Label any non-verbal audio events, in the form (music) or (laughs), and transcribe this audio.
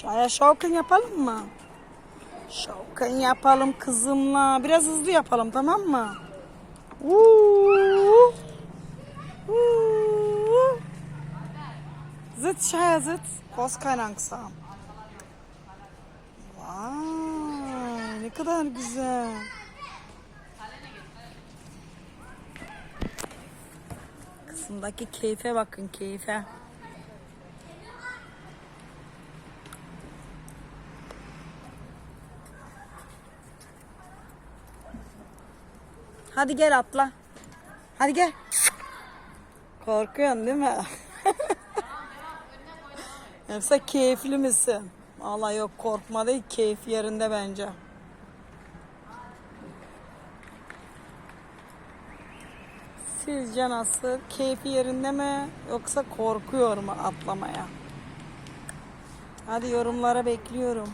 Şaya şovken yapalım mı? Şovken yapalım kızımla. Biraz hızlı yapalım tamam mı? Uuu. Uuu. Zıt şaya zıt. Koz kaynaksam. Vay ne kadar güzel. Kısımdaki keyfe bakın keyfe. Hadi gel atla. Hadi gel. Korkuyorsun değil mi? (laughs) Yoksa keyifli misin? Vallahi yok korkma değil keyif yerinde bence. Sizce nasıl? Keyfi yerinde mi? Yoksa korkuyor mu atlamaya? Hadi yorumlara bekliyorum.